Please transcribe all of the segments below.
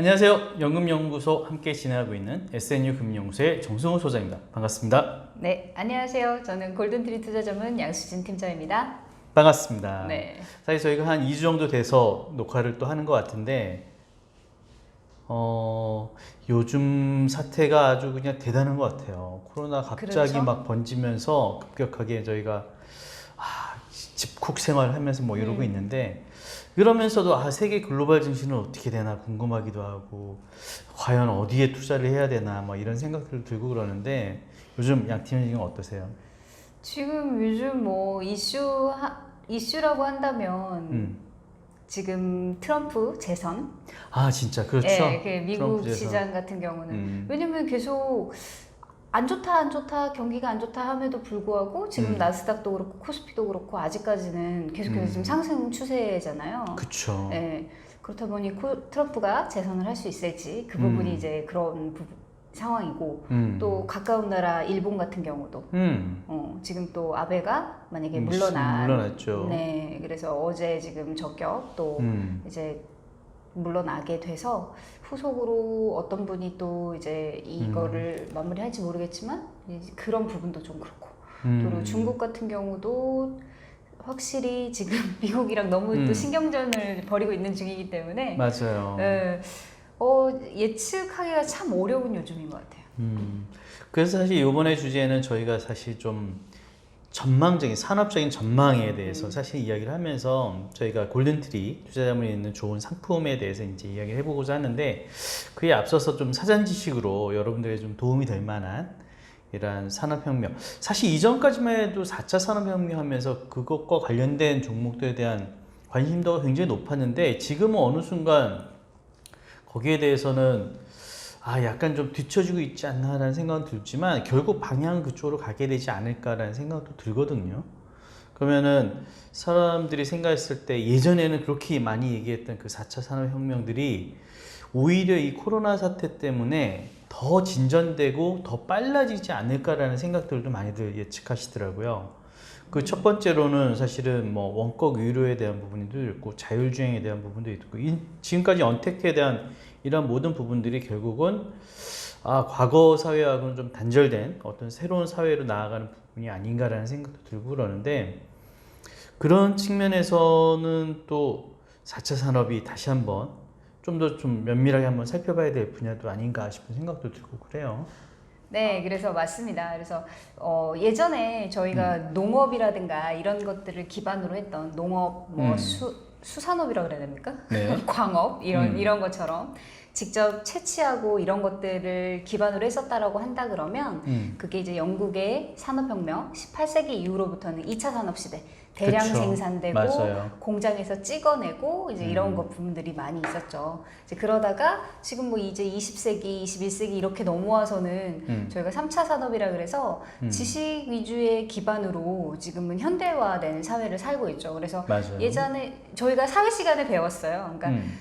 안녕하세요. 연금연구소 함께 진행하고 있는 SNU 금융연구소의 정승호 소장입니다. 반갑습니다. 네, 안녕하세요. 저는 골든트리 투자 전문 양수진 팀장입니다. 반갑습니다. 네. 사실 저희가 한 2주 정도 돼서 녹화를 또 하는 것 같은데, 어, 요즘 사태가 아주 그냥 대단한 것 같아요. 코로나 갑자기 그렇죠. 막 번지면서 급격하게 저희가 아, 집콕 생활을 하면서 뭐 이러고 음. 있는데, 그러면서도 아, 세계 글로벌 증시는 어떻게 되나 궁금하기도 하고, 과연 어디에 투자를 해야 되나 뭐 이런 생각들을 들고 그러는데, 요즘 양 팀장님 어떠세요? 지금 요즘 뭐 이슈 하, 이슈라고 한다면 음. 지금 트럼프 재선, 아, 진짜 그렇죠. 예, 그 미국 재선. 시장 같은 경우는 음. 왜냐면 계속 안 좋다 안 좋다 경기가 안 좋다 함에도 불구하고 지금 음. 나스닥도 그렇고 코스피도 그렇고 아직까지는 계속해서 음. 지금 상승 추세잖아요. 그쵸. 예. 그렇다 보니 코, 트럼프가 재선을 할 수 있을지 그 부분이 음. 이제 그런 부분, 상황이고 음. 또 가까운 나라 일본 같은 경우도 음. 어, 지금 또 아베가 만약에 음, 물러난 물러났죠. 네 그래서 어제 지금 저격 또 음. 이제 물러나게 돼서 후속으로 어떤 분이 또 이제 이거를 음. 마무리할지 모르겠지만 그런 부분도 좀 그렇고 음. 그리고 중국 같은 경우도 확실히 지금 미국이랑 너무 음. 또 신경전을 벌이고 있는 중이기 때문에 맞아요. 예, 어, 예측하기가 참 어려운 요즘인 것 같아요. 음. 그래서 사실 이번에 주제는 저희가 사실 좀 전망적인 산업적인 전망에 대해서 음. 사실 이야기를 하면서 저희가 골든트리 투자자문에 있는 좋은 상품에 대해서 이제 이야기를 해보고자 하는데 그에 앞서서 좀 사전 지식으로 여러분들에게 좀 도움이 될 만한 이러한 산업혁명 사실 이전까지만 해도 4차 산업혁명 하면서 그것과 관련된 종목들에 대한 관심도가 굉장히 높았는데 지금은 어느 순간 거기에 대해서는 아 약간 좀 뒤처지고 있지 않나라는 생각은 들지만 결국 방향은 그쪽으로 가게 되지 않을까라는 생각도 들거든요. 그러면은 사람들이 생각했을 때 예전에는 그렇게 많이 얘기했던 그 4차 산업혁명들이 오히려 이 코로나 사태 때문에 더 진전되고 더 빨라지지 않을까라는 생각들도 많이들 예측하시더라고요. 그 첫 번째로는 사실은 뭐 원격 의료에 대한 부분도 있고 자율주행에 대한 부분도 있고 이- 지금까지 언택트에 대한 이런 모든 부분들이 결국은 아 과거 사회하고는 좀 단절된 어떤 새로운 사회로 나아가는 부분이 아닌가라는 생각도 들고 그러는데 그런 측면에서는 또 4차 산업이 다시 한번 좀더좀 면밀하게 한번 살펴봐야 될 분야도 아닌가 싶은 생각도 들고 그래요. 네, 그래서 맞습니다. 그래서 어, 예전에 저희가 음. 농업이라든가 이런 것들을 기반으로 했던 농업, 뭐 음. 수, 수산업이라고 그래야 됩니까? 네. 광업 이런 음. 이런 것처럼 직접 채취하고 이런 것들을 기반으로 했었다라고 한다 그러면 음. 그게 이제 영국의 산업혁명 18세기 이후로부터는 2차 산업 시대 대량 그쵸. 생산되고 맞아요. 공장에서 찍어내고 이제 이런 음. 것 부분들이 많이 있었죠. 이제 그러다가 지금 뭐 이제 20세기, 21세기 이렇게 넘어와서는 음. 저희가 3차 산업이라 그래서 음. 지식 위주의 기반으로 지금은 현대화된 사회를 살고 있죠. 그래서 맞아요. 예전에 저희가 사회 시간에 배웠어요. 그러니까 음.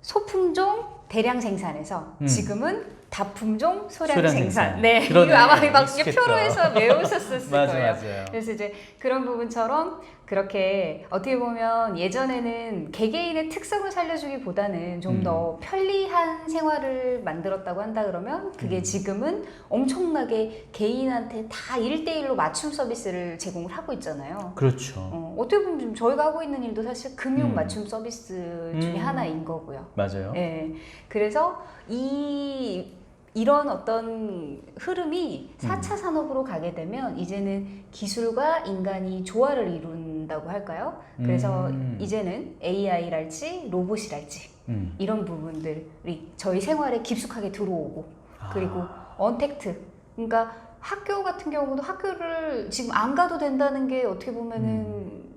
소품종 대량 생산에서 음. 지금은 다품종 소량, 소량 생산. 생산. 네, 그러네. 이거 아마 막 익숙했다. 표로에서 외우셨을 맞아 거예요. 맞아요. 그래서 이제 그런 부분처럼 그렇게 어떻게 보면 예전에는 개개인의 특성을 살려주기보다는 좀 더 편리한 생활을 만들었다고 한다 그러면 그게 음. 지금은 엄청나게 개인한테 다 1대1로 맞춤 서비스를 제공을 하고 있잖아요. 그렇죠. 어, 어떻게 보면 지금 저희가 하고 있는 일도 사실 금융 음. 맞춤 서비스 중에 음. 하나인 거고요. 맞아요. 예. 그래서 이 이런 어떤 흐름이 4차 산업으로 가게 되면 이제는 기술과 인간이 조화를 이룬다고 할까요? 그래서 음. 이제는 AI랄지 로봇이랄지 음. 이런 부분들이 저희 생활에 깊숙하게 들어오고 그리고 아. 언택트 그러니까 학교 같은 경우도 학교를 지금 안 가도 된다는 게 어떻게 보면은 음.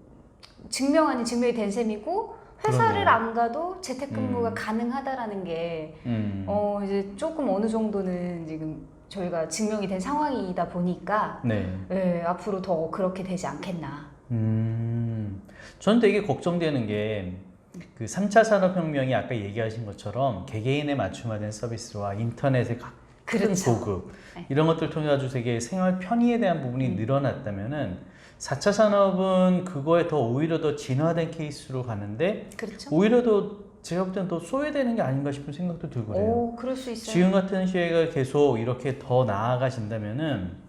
증명 아닌 증명이 된 셈이고 회사를 그러네요. 안 가도 재택근무가 음. 가능하다라는 게 음. 어 이제 조금 어느 정도는 지금 저희가 증명이 된 상황이다 보니까 네. 예, 앞으로 더 그렇게 되지 않겠나. 음. 저는 되게 걱정되는 게 그 3차 산업혁명이 아까 얘기하신 것처럼 개개인에 맞춤화된 서비스와 인터넷의 각- 큰 그렇죠. 보급 네. 이런 것들 통해 가지고 되게 생활 편의에 대한 부분이 음. 늘어났다면은 4차 산업은 그거에 더 오히려 더 진화된 케이스로 가는데 그렇죠. 오히려 더 제가 볼 때는 더 소외되는 게 아닌가 싶은 생각도 들고 그래요. 오, 그럴 수 있어요. 지금 같은 시회가 계속 이렇게 더 나아가신다면은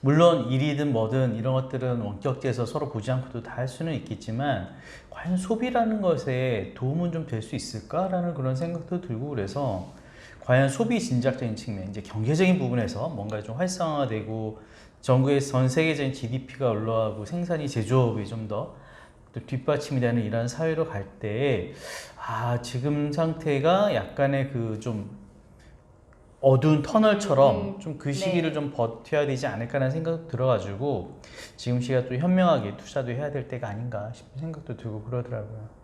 물론 일이든 뭐든 이런 것들은 원격제에서 서로 보지 않고도 다 할 수는 있겠지만 과연 소비라는 것에 도움은 좀 될 수 있을까라는 그런 생각도 들고 그래서 과연 소비 진작적인 측면 이제 경제적인 부분에서 뭔가 좀 활성화되고 전국의 전 세계적인 GDP가 올라가고 생산이 제조업이 좀 더 뒷받침이 되는 이런 사회로 갈 때에 아 지금 상태가 약간의 그 좀 어두운 터널처럼 음, 좀그 시기를 네. 좀 버텨야 되지 않을까라는 생각도 들어가지고 지금 시기가 또 현명하게 투자도 해야 될 때가 아닌가 싶은 생각도 들고 그러더라고요.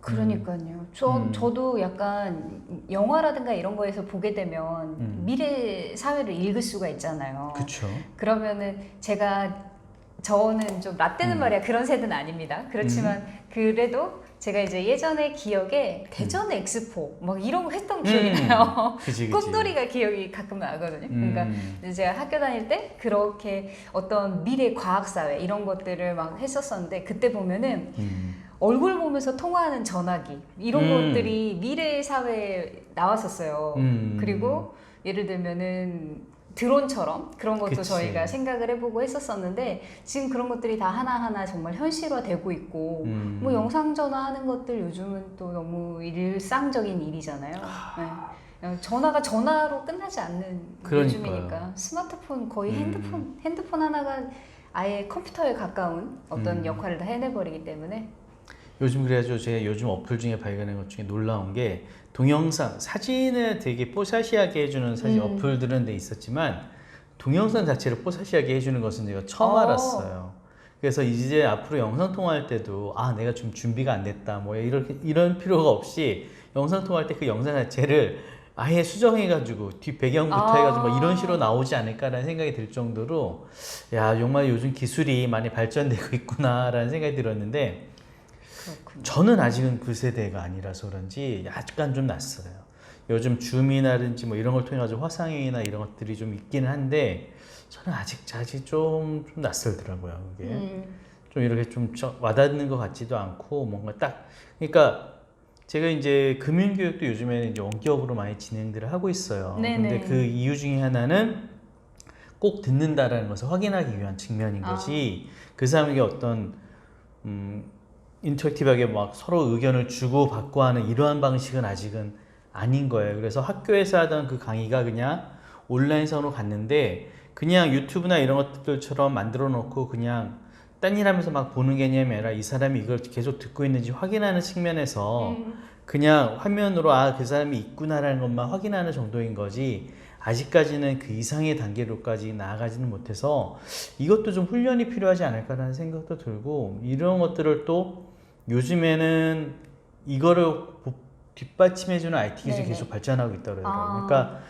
그러니까요. 저 음. 저도 약간 영화라든가 이런 거에서 보게 되면 음. 미래 사회를 읽을 수가 있잖아요. 그렇죠. 그러면은 제가 저는 좀 라떼는 음. 말이야 그런 세대는 아닙니다. 그렇지만 그래도 제가 이제 예전에 기억에 대전 엑스포 막 이런 거 했던 기억이 음. 나요. 꿈돌이가 기억이 가끔 나거든요. 그러니까 음. 제가 학교 다닐 때 그렇게 어떤 미래 과학 사회 이런 것들을 막 했었었는데 그때 보면은 음. 얼굴 보면서 통화하는 전화기 이런 음. 것들이 미래 사회에 나왔었어요. 음. 그리고 예를 들면은 드론처럼 그런 것도 그치. 저희가 생각을 해보고 했었었는데 지금 그런 것들이 다 하나하나 정말 현실화되고 있고 음. 뭐 영상 전화하는 것들 요즘은 또 너무 일상적인 일이잖아요. 네. 전화가 전화로 끝나지 않는 그러니까요. 요즘이니까 스마트폰 거의 음. 핸드폰 핸드폰 하나가 아예 컴퓨터에 가까운 어떤 음. 역할을 다 해내버리기 때문에 요즘 그래가지고 제가 요즘 어플 중에 발견한 것 중에 놀라운 게 동영상 사진을 되게 뽀샤시하게 해주는 사진 음. 어플들은 돼 있었지만 동영상 자체를 뽀샤시하게 해주는 것은 제가 처음 어. 알았어요. 그래서 이제 앞으로 영상 통화할 때도 아 내가 좀 준비가 안 됐다 뭐 이렇게 이런 필요가 없이 영상 통화할 때 그 영상 자체를 아예 수정해가지고 뒷 배경부터 아. 해가지고 뭐 이런 식으로 나오지 않을까라는 생각이 들 정도로 야 정말 요즘 기술이 많이 발전되고 있구나라는 생각이 들었는데 그렇군요. 저는 아직은 그 세대가 아니라서 그런지 약간 좀 낯설어요. 요즘 줌이라든지 뭐 이런 걸 통해 가지고 화상회의나 이런 것들이 좀 있기는 한데 저는 아직 아직 좀, 좀 낯설더라고요. 그게 음. 좀 이렇게 좀 저- 와닿는 것 같지도 않고 뭔가 딱 그러니까 제가 이제 금융교육도 요즘에는 이제 원격으로 많이 진행들을 하고 있어요. 네네. 근데 그 이유 중에 하나는 꼭 듣는다라는 것을 확인하기 위한 측면인 아. 거지 그 사람에게 어떤 음, 인터랙티브하게 막 서로 의견을 주고 받고 하는 이러한 방식은 아직은 아닌 거예요. 그래서 학교에서 하던 그 강의가 그냥 온라인상으로 갔는데 그냥 유튜브나 이런 것들처럼 만들어 놓고 그냥 딴 일 하면서 막 보는 개념이 아니라 이 사람이 이걸 계속 듣고 있는지 확인하는 측면에서 음. 그냥 화면으로 아 그 사람이 있구나라는 것만 확인하는 정도인 거지 아직까지는 그 이상의 단계로까지 나아가지는 못해서 이것도 좀 훈련이 필요하지 않을까라는 생각도 들고 이런 것들을 또 요즘에는 이거를 보- 뒷받침해주는 IT 기술이 네네. 계속 발전하고 있다고 그러더라고요. 아. 그러니까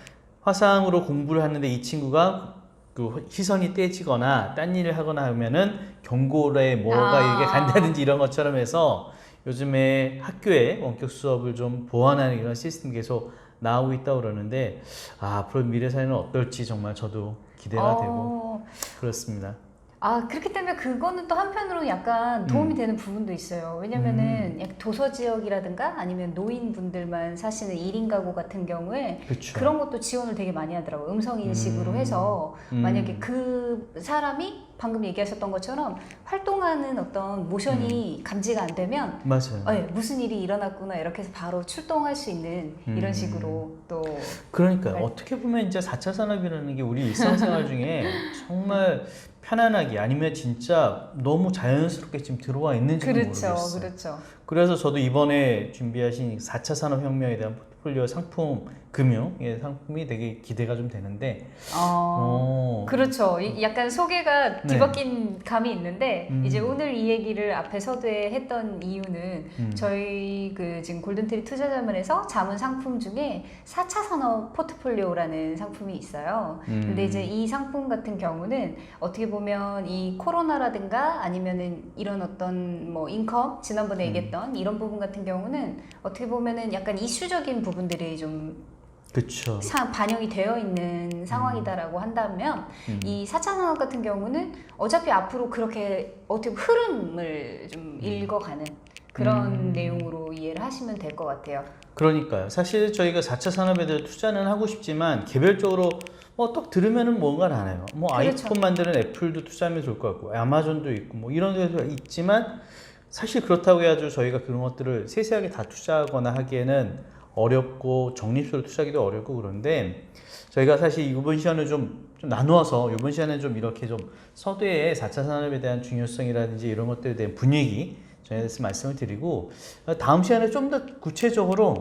화상으로 공부를 하는데 이 친구가 그 시선이 떼지거나 딴 일을 하거나 하면은 경고에 뭐가 아. 이게 간다든지 이런 것처럼 해서 요즘에 학교에 원격 수업을 좀 보완하는 이런 시스템이 계속 나오고 있다고 그러는데 아, 앞으로 미래 사회는 어떨지 정말 저도 기대가 되고 어, 그렇습니다. 아 그렇기 때문에 그거는 또 한편으로는 약간 도움이 음. 되는 부분도 있어요. 왜냐면은 약 도서 지역이라든가 아니면 노인분들만 사시는 1인 가구 같은 경우에 그렇죠. 그런 것도 지원을 되게 많이 하더라고요. 음성 인식으로 음. 해서 음. 만약에 그 사람이 방금 얘기하셨던 것처럼 활동하는 어떤 모션이 감지가 안 되면 맞아요. 어, 예, 무슨 일이 일어났구나 이렇게 해서 바로 출동할 수 있는 이런 음. 식으로 또 그러니까 네. 어떻게 보면 이제 4차 산업이라는 게 우리 일상생활 중에 정말 편안하게 아니면 진짜 너무 자연스럽게 지금 들어와 있는지 그렇죠, 모르겠어요. 그렇죠. 그래서 저도 이번에 준비하신 4차 산업혁명에 대한 포트폴리오 상품 금융의 상품이 되게 기대가 좀 되는데 어, 어, 그렇죠. 이- 약간 소개가 네. 뒤바뀐 감이 있는데 음. 이제 오늘 이 얘기를 앞에 서두에 했던 이유는 음. 저희 그 지금 골든트리 투자자문에서 자문 상품 중에 4차 산업 포트폴리오라는 상품이 있어요. 음. 근데 이제 이 상품 같은 경우는 어떻게 보면 이 코로나라든가 아니면은 이런 어떤 뭐 인컴 지난번에 음. 얘기했던 이런 부분 같은 경우는 어떻게 보면은 약간 이슈적인 부분들이 좀 그쵸. 사- 반영이 되어 있는 상황이다라고 한다면 음. 이 4차 산업 같은 경우는 어차피 앞으로 그렇게 어떻게 흐름을 좀 음. 읽어가는 그런 음. 내용으로 이해를 하시면 될 것 같아요. 그러니까요. 사실 저희가 4차 산업에 대해 투자는 하고 싶지만 개별적으로 뭐딱 들으면은 뭔가를 안 해요. 뭐 그렇죠. 아이폰 만드는 애플도 투자하면 좋을 것 같고 아마존도 있고 뭐 이런 데도 있지만 사실 그렇다고 해가지고 저희가 그런 것들을 세세하게 다 투자하거나 하기에는 어렵고 적립적으로 투자하기도 어렵고 그런데 저희가 사실 이번 시간을 좀, 좀 나누어서 이번 시간에 좀 이렇게 좀 서두에 4차 산업에 대한 중요성이라든지 이런 것들에 대한 분위기 저희에서 말씀을 드리고 다음 시간에 좀 더 구체적으로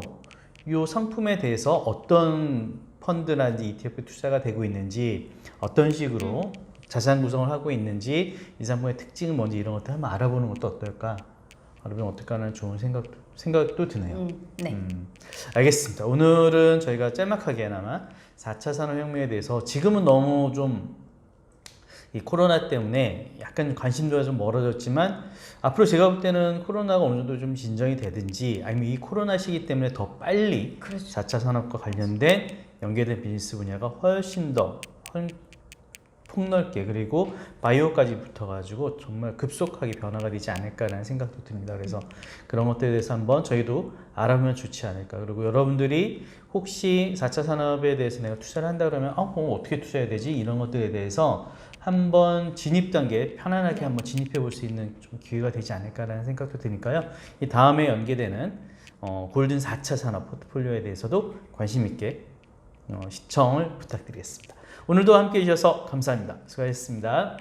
이 상품에 대해서 어떤 펀드라든지 ETF 투자가 되고 있는지 어떤 식으로 자산 구성을 하고 있는지 이 상품의 특징은 뭔지 이런 것들 한번 알아보는 것도 어떨까 알아보면 어떨까 하는 좋은 생각도, 생각도 드네요. 음, 네. 음, 알겠습니다. 오늘은 저희가 짤막하게나마 4차 산업혁명에 대해서 지금은 너무 좀 이 코로나 때문에 약간 관심도가 좀 멀어졌지만 앞으로 제가 볼 때는 코로나가 어느 정도 좀 진정이 되든지 아니면 이 코로나 시기 때문에 더 빨리 그렇죠. 4차 산업과 관련된 연계된 비즈니스 분야가 훨씬 더 훨- 폭넓게 그리고 바이오까지 붙어가지고 정말 급속하게 변화가 되지 않을까라는 생각도 듭니다. 그래서 그런 것들에 대해서 한번 저희도 알아보면 좋지 않을까. 그리고 여러분들이 혹시 4차 산업에 대해서 내가 투자를 한다 그러면 어, 그럼 어떻게 투자해야 되지? 이런 것들에 대해서 한번 진입 단계 편안하게 한번 진입해 볼 수 있는 좀 기회가 되지 않을까라는 생각도 드니까요. 이 다음에 연계되는 어, 골든 4차 산업 포트폴리오에 대해서도 관심 있게 어, 시청을 부탁드리겠습니다. 오늘도 함께 해 주셔서 감사합니다. 수고하셨습니다.